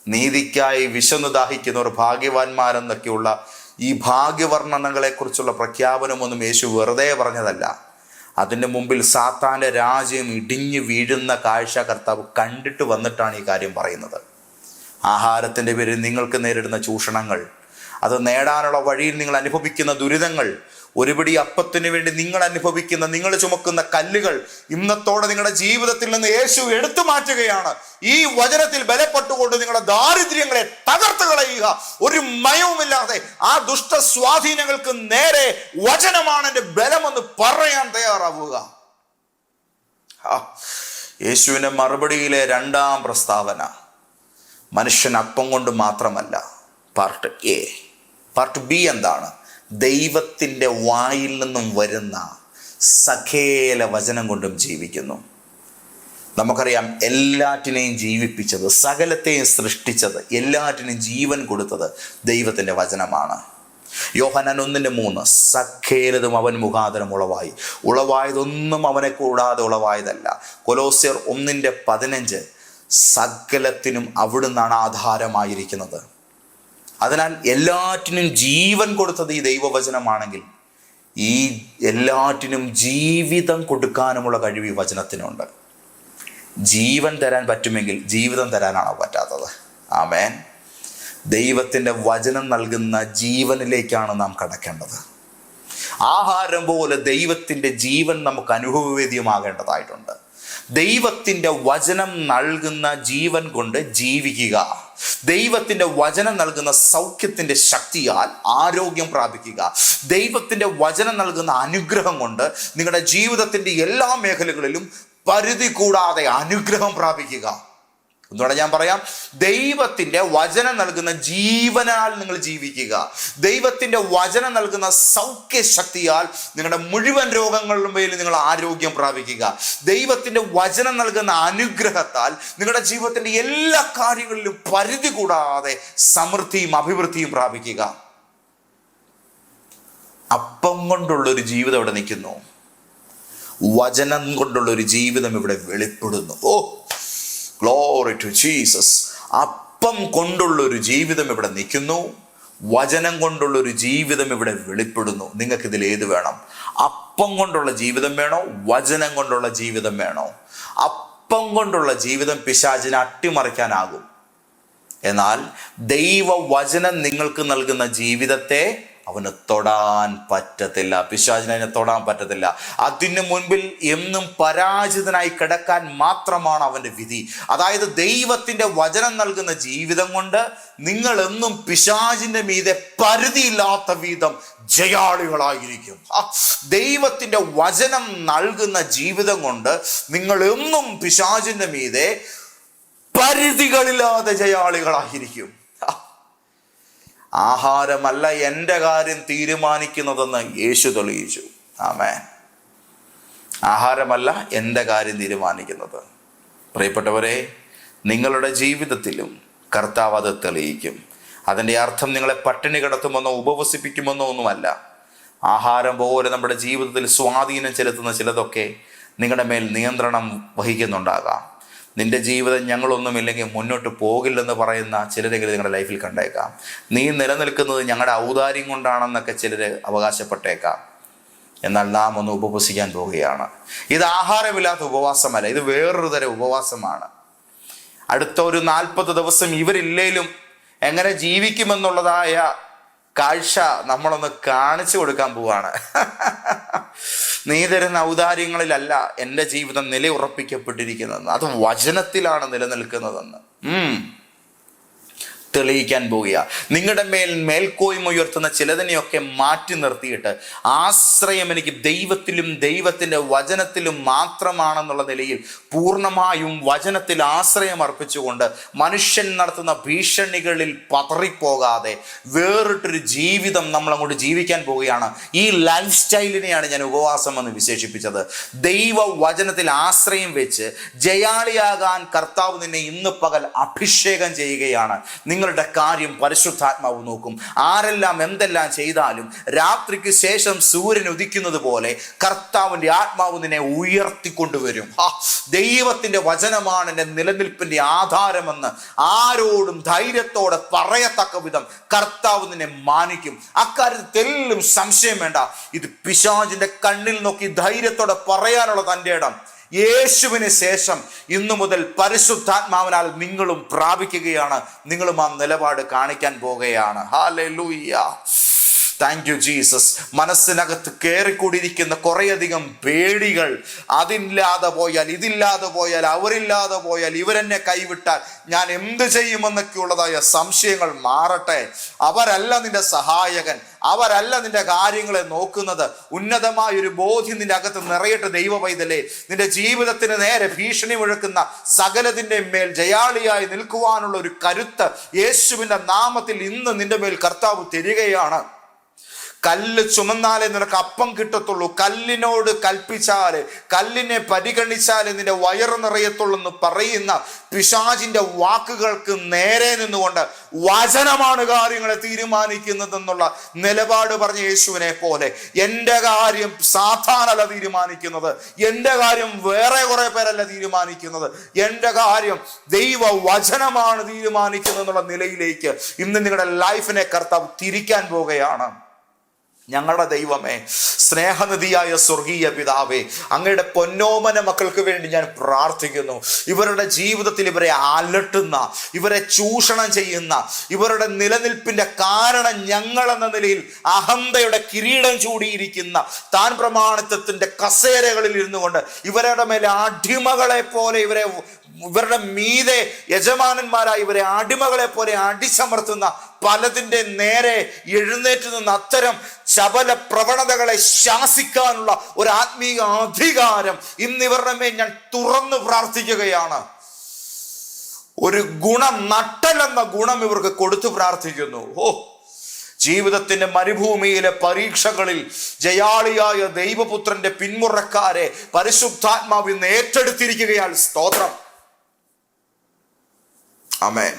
നീതിക്കായി വിശന്നു ദാഹിക്കുന്നവർ ഭാഗ്യവാന്മാരെന്നൊക്കെയുള്ള ഈ ഭാഗ്യവർണനകളെക്കുറിച്ചുള്ള പ്രഖ്യാപനമൊന്നും യേശു വെറുതെ പറഞ്ഞതല്ല. അതിന്റെ മുമ്പിൽ സാത്താന്റെ രാജ്യം ഇടിഞ്ഞു വീഴുന്ന കാഴ്ച കർത്താവ് കണ്ടിട്ട് വന്നിട്ടാണ് ഈ കാര്യം പറയുന്നത്. ആഹാരത്തിന്റെ പേരിൽ നിങ്ങൾക്ക് നേരിടുന്ന ചൂഷണങ്ങൾ അത് നേടാനുള്ള വഴിയിൽ നിങ്ങൾ അനുഭവിക്കുന്ന ദുരിതങ്ങൾ ഒരുപിടി അപ്പത്തിനു വേണ്ടി നിങ്ങൾ അനുഭവിക്കുന്ന നിങ്ങൾ ചുമക്കുന്ന കല്ലുകൾ ഇന്നത്തോടെ നിങ്ങളുടെ ജീവിതത്തിൽ നിന്ന് യേശു എടുത്തു മാറ്റുകയാണ്. ഈ വചനത്തിൽ ബലപ്പെട്ടുകൊണ്ട് നിങ്ങളുടെ ദാരിദ്ര്യങ്ങളെ തകർത്ത് കളയുക. ഒരു മയവുമില്ലാതെ ആ ദുഷ്ട സ്വാധീനങ്ങൾക്ക് നേരെ വചനമാണ് എന്റെ ബലമെന്ന് പറയാൻ തയ്യാറാവുക. യേശുവിന്റെ മറുപടിയിലെ രണ്ടാം പ്രസ്താവന മനുഷ്യൻ അപ്പം കൊണ്ട് മാത്രമല്ല പാർട്ട് എ പാർട്ട് ബി എന്താണ്? ദൈവത്തിന്റെ വായിൽ നിന്നും വരുന്ന സഖേല വചനം കൊണ്ടും ജീവിക്കുന്നു. നമുക്കറിയാം എല്ലാറ്റിനെയും ജീവിപ്പിച്ചത് സകലത്തെയും സൃഷ്ടിച്ചത് എല്ലാറ്റിനും ജീവൻ കൊടുത്തത് ദൈവത്തിന്റെ വചനമാണ്. യോഹനാൻ ഒന്നിന്റെ മൂന്ന് സഖേലതും അവൻ മുഖാന്തരം ഉളവായി. ഉളവായതൊന്നും അവനെ കൂടാതെ ഉളവായതല്ല. കൊലോസ്യർ ഒന്നിന്റെ പതിനഞ്ച് സകലത്തിനും അവിടുന്നാണ് ആധാരമായിരിക്കുന്നത്. അതിനാൽ എല്ലാറ്റിനും ജീവൻ കൊടുത്തത് ഈ ദൈവവചനമാണെങ്കിൽ ഈ എല്ലാറ്റിനും ജീവിതം കൊടുക്കാനുമുള്ള കഴിവ് ഈ വചനത്തിനുണ്ട്. ജീവൻ തരാൻ പറ്റുമെങ്കിൽ ജീവിതം തരാനാണോ പറ്റാത്തത്? ആമേൻ. ദൈവത്തിന്റെ വചനം നൽകുന്ന ജീവനിലേക്കാണ് നാം കടക്കേണ്ടത്. ആഹാരം പോലെ ദൈവത്തിന്റെ ജീവൻ നമുക്ക് അനുഭവവേദ്യമാകേണ്ടതായിട്ടുണ്ട്. ദൈവത്തിന്റെ വചനം നൽകുന്ന ജീവൻ കൊണ്ട് ജീവിക്കുക. ദൈവത്തിന്റെ വചനം നൽകുന്ന സൗഖ്യത്തിന്റെ ശക്തിയാൽ ആരോഗ്യം പ്രാപിക്കുക. ദൈവത്തിന്റെ വചനം നൽകുന്ന അനുഗ്രഹം കൊണ്ട് നിങ്ങളുടെ ജീവിതത്തിന്റെ എല്ലാ മേഖലകളിലും പരിധി കൂടാതെ അനുഗ്രഹം പ്രാപിക്കുക. എന്തുകൊണ്ട് ഞാൻ പറയാം. ദൈവത്തിന്റെ വചനം നൽകുന്ന ജീവനാൽ നിങ്ങൾ ജീവിക്കുക. ദൈവത്തിന്റെ വചനം നൽകുന്ന സൗഖ്യ ശക്തിയാൽ നിങ്ങളുടെ മുഴുവൻ രോഗങ്ങളിലും പേരിൽ നിങ്ങൾ ആരോഗ്യം പ്രാപിക്കുക. ദൈവത്തിന്റെ വചനം നൽകുന്ന അനുഗ്രഹത്താൽ നിങ്ങളുടെ ജീവിതത്തിന്റെ എല്ലാ കാര്യങ്ങളിലും പരിധി കൂടാതെ സമൃദ്ധിയും അഭിവൃദ്ധിയും പ്രാപിക്കുക. അപ്പം കൊണ്ടുള്ള ഒരു ജീവിതം അവിടെ നിൽക്കുന്നു. വചനം കൊണ്ടുള്ള ഒരു ജീവിതം ഇവിടെ വെളിപ്പെടുന്നു. ഓ ഗ്ലോറി ടു ജീസസ് അപ്പം കൊണ്ടുള്ള ഒരു ജീവിതം ഇവിടെ നിൽക്കുന്നു. വചനം കൊണ്ടുള്ള ഒരു ജീവിതം ഇവിടെ വെളിപ്പെടുന്നു. നിങ്ങൾക്ക് ഇതിൽ ഏത് വേണം? അപ്പം കൊണ്ടുള്ള ജീവിതം വേണോ? വചനം കൊണ്ടുള്ള ജീവിതം വേണോ? അപ്പം കൊണ്ടുള്ള ജീവിതം പിശാചിനെ അട്ടിമറിക്കാനാകും. എന്നാൽ ദൈവ ദൈവവചനം നിങ്ങൾക്ക് നൽകുന്ന ജീവിതത്തെ അവന് തൊടാൻ പറ്റത്തില്ല. പിശാചിന് അതിനെ തൊടാൻ പറ്റത്തില്ല. അതിന് മുൻപിൽ എന്നും പരാജിതനായി കിടക്കാൻ മാത്രമാണ് അവന്റെ വിധി. അതായത് ദൈവത്തിന്റെ വചനം നൽകുന്ന ജീവിതം കൊണ്ട് നിങ്ങൾ എന്നും പിശാചിന്റെ മീതെ പരിധിയില്ലാത്ത വിധം ജയാളികളായിരിക്കും. ദൈവത്തിന്റെ വചനം നൽകുന്ന ജീവിതം കൊണ്ട് നിങ്ങൾ എന്നും പിശാചിന്റെ മീതെ പരിധികളില്ലാതെ ജയാളികളായിരിക്കും. ആഹാരമല്ല എന്റെ കാര്യം തീരുമാനിക്കുന്നതെന്ന് യേശു തെളിയിച്ചു. ആമേ ആഹാരമല്ല എന്റെ കാര്യം തീരുമാനിക്കുന്നത്. പ്രിയപ്പെട്ടവരെ നിങ്ങളുടെ ജീവിതത്തിലും കർത്താവ് അത് തെളിയിക്കും. അതിന്റെ അർത്ഥം നിങ്ങളെ പട്ടിണി കിടത്തുമെന്നോ ഉപവസിപ്പിക്കുമെന്നോ ഒന്നുമല്ല. ആഹാരം പോലെ നമ്മുടെ ജീവിതത്തിൽ സ്വാധീനം ചെലുത്തുന്ന ചിലതൊക്കെ നിങ്ങളുടെ മേൽ നിയന്ത്രണം വഹിക്കുന്നുണ്ടാകാം. നിന്റെ ജീവിതം ഞങ്ങളൊന്നുമില്ലെങ്കിൽ മുന്നോട്ട് പോകില്ലെന്ന് പറയുന്ന ചിലരെങ്കിലും നിങ്ങളുടെ ലൈഫിൽ കണ്ടേക്കാം. നീ നിലനിൽക്കുന്നത് ഞങ്ങളുടെ ഔദാര്യം കൊണ്ടാണെന്നൊക്കെ ചിലർ അവകാശപ്പെട്ടേക്കാം. എന്നാൽ നാം ഒന്ന് ഉപവസിക്കാൻ പോവുകയാണ് ഇത് ആഹാരമില്ലാത്ത ഉപവാസമല്ല ഇത് വേറൊരു തരം ഉപവാസമാണ്. അടുത്ത ഒരു നാൽപ്പത് ദിവസം ഇവരില്ലേലും എങ്ങനെ ജീവിക്കുമെന്നുള്ളതായ കാഴ്ച നമ്മളൊന്ന് കാണിച്ചു കൊടുക്കാൻ പോവാണ്. നീ തരുന്ന ഔദാര്യങ്ങളിലല്ല എന്റെ ജീവിതം നിലയുറപ്പിക്കപ്പെട്ടിരിക്കുന്നതെന്ന് അത് വചനത്തിലാണ് നിലനിൽക്കുന്നതെന്ന്. തെളിയിക്കാൻ പോവുക നിങ്ങളുടെ മേൽ മേൽക്കോയ്മ ഉയർത്തുന്ന ചിലതിനെയൊക്കെ മാറ്റി നിർത്തിയിട്ട് ആശ്രയം എനിക്ക് ദൈവത്തിലും ദൈവത്തിന്റെ വചനത്തിലും മാത്രമാണെന്നുള്ള നിലയിൽ പൂർണമായും വചനത്തിൽ ആശ്രയം അർപ്പിച്ചുകൊണ്ട് മനുഷ്യൻ നടത്തുന്ന ഭീഷണികളിൽ പതറിപ്പോകാതെ വേറിട്ടൊരു ജീവിതം നമ്മൾ അങ്ങോട്ട് ജീവിക്കാൻ പോവുകയാണ്. ഈ ലൈഫ് സ്റ്റൈലിനെയാണ് ഞാൻ ഉപവാസം എന്ന് വിശേഷിപ്പിച്ചത്. ദൈവ വചനത്തിൽ ആശ്രയം വെച്ച് ജയാളിയാകാൻ കർത്താവ് നിന്നെ ഇന്ന് പകൽ അഭിഷേകം ചെയ്യുകയാണ്. നിങ്ങളുടെ കാര്യം പരിശുദ്ധാത്മാവ് നോക്കും. ആരെല്ലാം എന്തെല്ലാം ചെയ്താലും രാത്രിക്ക് ശേഷം സൂര്യൻ ഉദിക്കുന്നത് പോലെ കർത്താവിന്റെ ആത്മാവ് നിന്നെ ഉയർത്തിക്കൊണ്ടുവരും. ഹാ, ദൈവത്തിന്റെ വചനമാണ് എന്റെ നിലനിൽപ്പിന്റെ ആധാരമെന്ന് ആരോടും ധൈര്യത്തോടെ പറയത്തക്ക വിധം കർത്താവ് നിന്നെ മാനിക്കും. അക്കാര്യത്തിൽ സംശയം വേണ്ട. ഇത് പിശാചിന്റെ കണ്ണിൽ നോക്കി ധൈര്യത്തോടെ പറയാനുള്ള തന്റെ ഇടം. യേശുവിന് ശേഷം ഇന്നു മുതൽ പരിശുദ്ധാത്മാവിനാൽ നിങ്ങളും പ്രാപിക്കുകയാണ്. നിങ്ങളും ആ നിലപാട് കാണിക്കാൻ പോകുകയാണ്. ഹാലൂയ്യ താങ്ക് യു ജീസസ് മനസ്സിനകത്ത് കയറിക്കൂടിയിരിക്കുന്ന കുറേയധികം പേടികൾ അതില്ലാതെ പോയാൽ ഇതില്ലാതെ പോയാൽ അവരില്ലാതെ പോയാൽ ഇവരെന്നെ കൈവിട്ടാൽ ഞാൻ എന്ത് ചെയ്യുമെന്നൊക്കെയുള്ളതായ സംശയങ്ങൾ മാറട്ടെ. അവരല്ല നിന്റെ സഹായകൻ. അവരല്ല നിന്റെ കാര്യങ്ങളെ നോക്കുന്നത്. ഉന്നതമായ ഒരു ബോധ്യം നിന്റെ അകത്ത് നിറയട്ടെ ദൈവ പൈതലേ നിന്റെ ജീവിതത്തിന് നേരെ ഭീഷണി മുഴക്കുന്ന സകലതിന്റെ മേൽ ജയാളിയായി നിൽക്കുവാനുള്ള ഒരു കരുത്ത് യേശുവിന്റെ നാമത്തിൽ ഇന്ന് നിന്റെ മേൽ കർത്താവ് തരികയാണ്. കല്ല് ചുമന്നാലേ നിനക്ക് അപ്പം കിട്ടത്തുള്ളൂ. കല്ലിനോട് കൽപ്പിച്ചാൽ കല്ലിനെ പരിഗണിച്ചാൽ നിന്റെ വയറ് നിറയത്തുള്ളൂ എന്ന് പറയുന്ന പിശാചിന്റെ വാക്കുകൾക്ക് നേരെ നിന്നുകൊണ്ട് വചനമാണ് കാര്യങ്ങളെ തീരുമാനിക്കുന്നതെന്നുള്ള നിലപാട് പറഞ്ഞ യേശുവിനെ പോലെ എന്റെ കാര്യം സാധാരണല്ല തീരുമാനിക്കുന്നത്. എന്റെ കാര്യം വേറെ കുറെ പേരല്ല തീരുമാനിക്കുന്നത്. എന്റെ കാര്യം ദൈവ വചനമാണ് തീരുമാനിക്കുന്നത് എന്നുള്ള നിലയിലേക്ക് ഇന്ന് നിങ്ങളുടെ ലൈഫിനെ കർത്താവ് തിരിക്കാൻ പോവുകയാണ്. ഞങ്ങളുടെ ദൈവമേ സ്നേഹനിധിയായ സ്വർഗീയ പിതാവേ അങ്ങയുടെ പൊന്നോമന മക്കൾക്ക് വേണ്ടി ഞാൻ പ്രാർത്ഥിക്കുന്നു. ഇവരുടെ ജീവിതത്തിൽ ഇവരെ അലട്ടുന്ന ഇവരെ ചൂഷണം ചെയ്യുന്ന ഇവരുടെ നിലനിൽപ്പിന്റെ കാരണം ഞങ്ങൾ എന്ന നിലയിൽ അഹന്തയുടെ കിരീടം ചൂടിയിരിക്കുന്ന താൻ പ്രമാണിത്വത്തിന്റെ കസേരകളിൽ ഇരുന്നു കൊണ്ട് ഇവരുടെ മേലെ അടിമകളെ പോലെ ഇവരെ ഇവരുടെ മീതെ യജമാനന്മാരായി ഇവരെ അടിമകളെ പോലെ അടിച്ചമർത്തുന്ന പലതിന്റെ നേരെ എഴുന്നേറ്റ് നിന്ന് അത്തരം ചപല പ്രവണതകളെ ശാസിക്കാനുള്ള ഒരു ആത്മീയ അധികാരം ഇന്ന് ഇവരുടെ മേൽ ഞാൻ തുറന്നു പ്രാർത്ഥിക്കുകയാണ്. ഒരു ഗുണം നട്ടലെന്ന ഗുണം ഇവർക്ക് കൊടുത്തു പ്രാർത്ഥിക്കുന്നു. ഓ ജീവിതത്തിന്റെ മരുഭൂമിയിലെ പരീക്ഷകളിൽ ജയാളിയായ ദൈവപുത്രന്റെ പിന്മുറക്കാരെ പരിശുദ്ധാത്മാവിന്ന് ഏറ്റെടുത്തിരിക്കുകയാൽ സ്തോത്രം. അമേൻ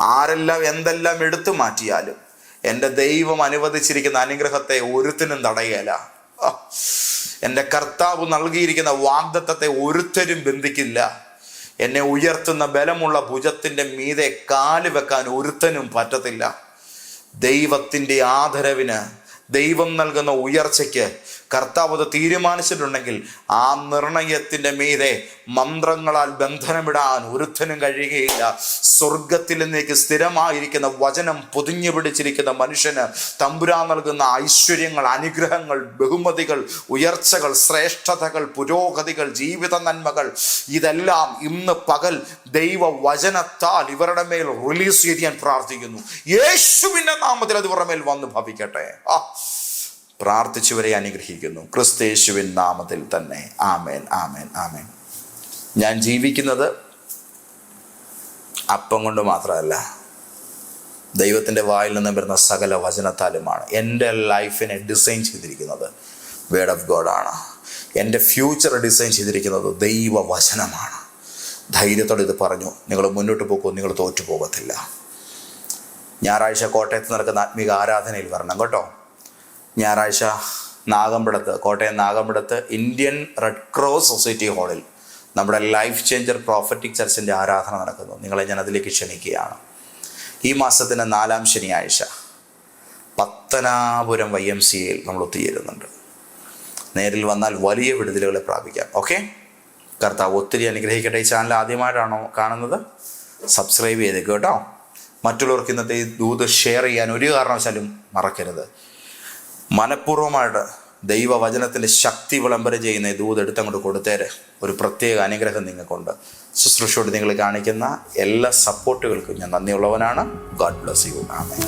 ആരെല്ലാം എന്തെല്ലാം എടുത്തു മാറ്റിയാലും എന്റെ ദൈവം അനുവദിച്ചിരിക്കുന്ന അനുഗ്രഹത്തെ ഒരുത്തിനും തടയല. എന്റെ കർത്താവ് നൽകിയിരിക്കുന്ന വാഗ്ദത്തത്തെ ഒരുത്തരും ബന്ധിക്കില്ല. എന്നെ ഉയർത്തുന്ന ബലമുള്ള ഭുജത്തിന്റെ മീതെ കാൽ വെക്കാൻ ഒരുത്തനും പറ്റത്തില്ല. ദൈവത്തിന്റെ ആദരവിന് ദൈവം നൽകുന്ന ഉയർച്ചയ്ക്ക് കർത്താവ് അത് തീരുമാനിച്ചിട്ടുണ്ടെങ്കിൽ ആ നിർണയത്തിന്റെ മീതെ മന്ത്രങ്ങളാൽ ബന്ധനമിടാൻ ഒരുത്തനും കഴിയുകയില്ല. സ്വർഗത്തിൽ നിന്നേക്ക് സ്ഥിരമായിരിക്കുന്ന വചനം പൊതിഞ്ഞു പിടിച്ചിരിക്കുന്ന മനുഷ്യന് തമ്പുരാൻ നൽകുന്ന ഐശ്വര്യങ്ങൾ അനുഗ്രഹങ്ങൾ ബഹുമതികൾ ഉയർച്ചകൾ ശ്രേഷ്ഠതകൾ പുരോഗതികൾ ജീവിത നന്മകൾ ഇതെല്ലാം ഇന്ന് പകൽ ദൈവ വചനത്താൽ ഇവരുടെ മേൽ റിലീസ് ചെയ്ത് ഞാൻ പ്രാർത്ഥിക്കുന്നു. യേശുവിന്റെ നാമത്തിൽ അത് ഇവരുടെ മേൽ വന്ന് ഭവിക്കട്ടെ. ആ. പ്രാർത്ഥിച്ചവരെ അനുഗ്രഹിക്കുന്നു. ക്രിസ്തേശുവിൻ നാമത്തിൽ തന്നെ. ആമേൻ ആമേൻ ആമേൻ. ഞാൻ ജീവിക്കുന്നത് അപ്പം കൊണ്ട് മാത്രമല്ല ദൈവത്തിന്റെ വായിൽ നിന്ന് വരുന്ന സകല വചനത്താലുമാണ്. എന്റെ ലൈഫിനെ ഡിസൈൻ ചെയ്തിരിക്കുന്നത് വേർഡ് ഓഫ് ഗോഡാണ് എന്റെ ഫ്യൂച്ചർ ഡിസൈൻ ചെയ്തിരിക്കുന്നത് ദൈവ വചനമാണ് ധൈര്യത്തോടെ ഇത് പറഞ്ഞു. നിങ്ങൾ മുന്നോട്ട് പോകും നിങ്ങൾ തോറ്റു പോകത്തില്ല. ഞായറാഴ്ച കോട്ടയത്ത് നടക്കുന്ന ആത്മീക ആരാധനയിൽ വരണം കേട്ടോ. ഞായറാഴ്ച നാഗമ്പടത്ത് കോട്ടയം നാഗമ്പടത്ത് ഇന്ത്യൻ റെഡ് ക്രോസ് സൊസൈറ്റി ഹാളിൽ നമ്മുടെ ലൈഫ് ചേഞ്ചർ പ്രോഫറ്റിക് ചർച്ചിന്റെ ആരാധന നടക്കുന്നു. നിങ്ങളെ ഞാൻ അതിലേക്ക് ക്ഷണിക്കുകയാണ്. ഈ മാസത്തിന്റെ നാലാം ശനിയാഴ്ച പത്തനാപുരം വൈ എം സി എയിൽ നമ്മൾ ഒത്തുചേരുന്നുണ്ട്. നേരിൽ വന്നാൽ വലിയ വിടുതലുകളെ പ്രാപിക്കാം. ഓക്കെ കർത്താവ് ഒത്തിരി അനുഗ്രഹിക്കട്ടെ. ഈ ചാനൽ ആദ്യമായിട്ടാണോ കാണുന്നത്? സബ്സ്ക്രൈബ് ചെയ്തേക്കും കേട്ടോ. മറ്റുള്ളവർക്ക് ഇന്നത്തെ ഈ ദൂത് ഷെയർ ചെയ്യാൻ ഒരു കാരണവശാലും മറക്കരുത്. മനഃപൂർവമായിട്ട് ദൈവവചനത്തിന്റെ ശക്തി വിളംബരം ചെയ്യുന്ന ദൂത് എടുത്തങ്ങോട്ട് കൊടുത്തേര്. ഒരു പ്രത്യേക അനുഗ്രഹം നിങ്ങൾക്കുണ്ട്. ശുശ്രൂഷയോട് നിങ്ങൾ കാണിക്കുന്ന എല്ലാ സപ്പോർട്ടുകൾക്കും ഞാൻ നന്ദിയുള്ളവനാണ്. ഗോഡ് ബ്ലസ് യു ആമേ